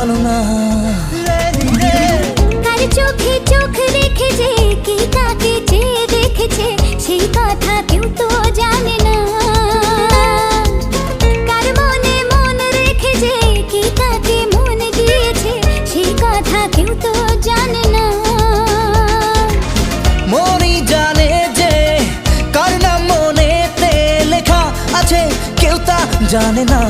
বলো না। কার চোখে চোখ রেখেছে কি কাকে যে দেখেছে সেই কথা কেউ তো জানে না। কার মনে মন রেখেছে কি কাকে মন দিয়েছে সেই কথা কেউ তো জানে না। জানে যে কার মনেতে লেখা আছে কেউ তা জানে না।